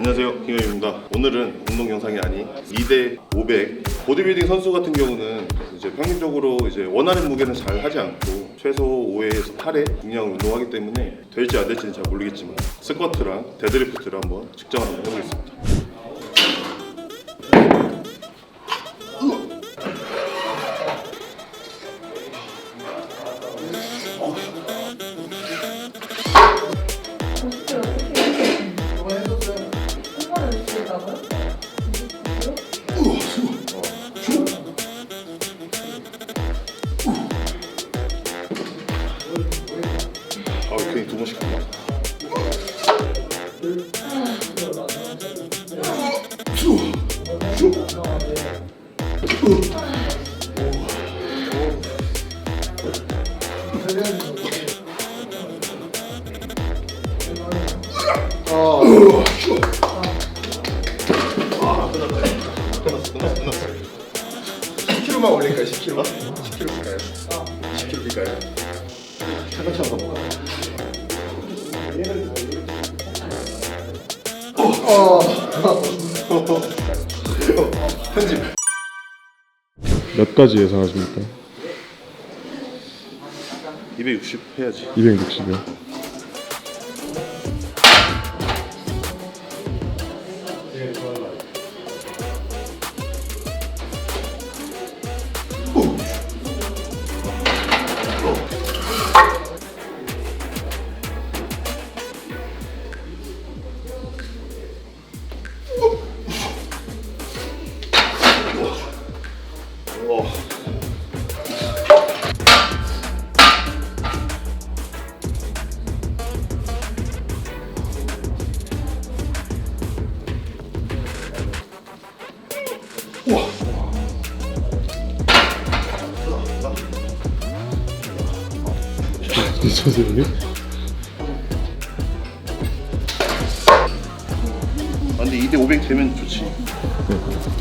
안녕하세요. 김현입니다. 오늘은 운동 영상이 아닌 2대 500 보디빌딩 선수 같은 경우는 이제 평균적으로 이제 원하는 무게는 잘 하지 않고 최소 5회에서 8회 중량 운동하기 때문에 될지 안 될지는 잘 모르겠지만 스쿼트랑 데드리프트를 한번 측정 한번 해보겠습니다 아 괜히 두 번씩 갔나? 끝났어 10kg만 올릴까요? 10kg? 10kg일까요? 10kg일까요? 끝났어 한번 가볼 까? 편집 몇 가지 예상하십니까? 260 해야지 260이요. 이 선생님? 아, 근데 2대 500 되면 좋지.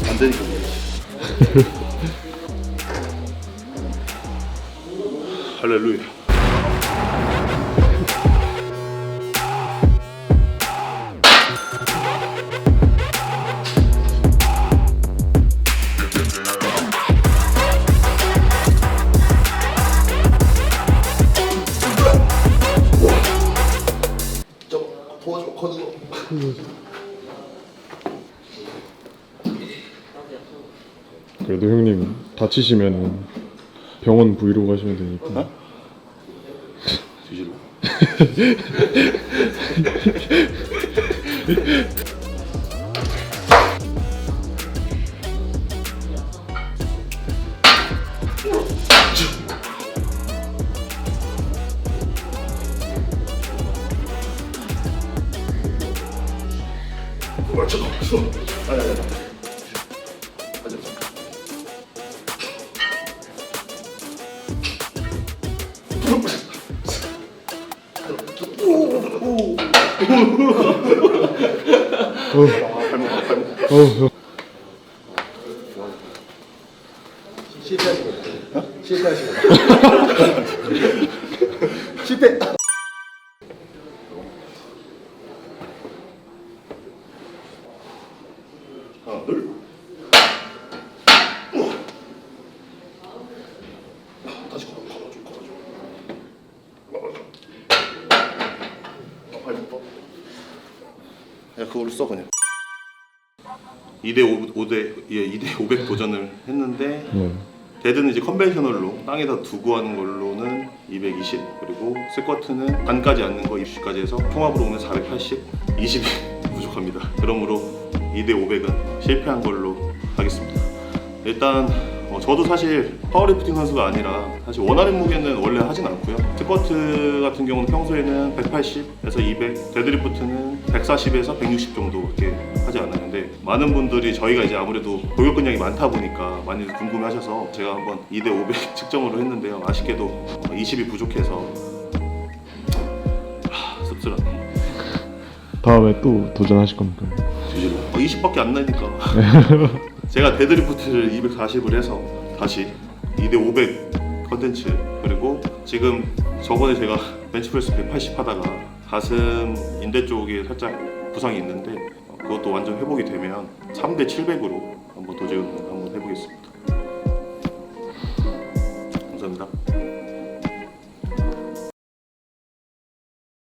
안 되니까. 할렐루야. 그래도 형님 다치시면 병원 부위로 가시면 되니까. 어? 뒤질러. 어, 잠깐만, 있어. 아니, 아니, 아니. 마. 발 형. 실패하시고 실패하시고 실패 하나, 둘. 다시 걸어, 걸어줘, 걸어줘. 걸어줘. 아, 발목 뻗. 야, 그걸로 써 그냥. 2대 5, 5대 예, 2대 500 도전을 했는데 네. 데드는 이제 컨벤셔널로 땅에다 두고 하는 걸로는 220 그리고 스쿼트는 반까지 앉는 거 20까지 해서 통합으로 오면 480 20이 부족합니다 그러므로 2대 500은 실패한 걸로 하겠습니다 일단 어, 저도 사실 파워리프팅 선수가 아니라 사실 원하는 무게는 원래 하진 않고요 스쿼트 같은 경우는 평소에는 180에서 200 데드리프트는 140에서 160 정도 이렇게 하지 않았는데 많은 분들이 저희가 이제 아무래도 골격 근량이 많다 보니까 많이 궁금해하셔서 제가 한번 2대 500 측정으로 했는데요 아쉽게도 20이 부족해서 하, 씁쓸하네 다음에 또 도전하실 겁니까? 뒤질러. 어, 20밖에 안 나니까. 제가 데드리프트를 240을 해서 다시 2대 500 컨텐츠 그리고 지금 저번에 제가 벤치프레스 180 하다가 가슴 인대 쪽에 살짝 부상이 있는데 어, 그것도 완전 회복이 되면 3대 700으로 한번 도전 한번 해보겠습니다. 감사합니다.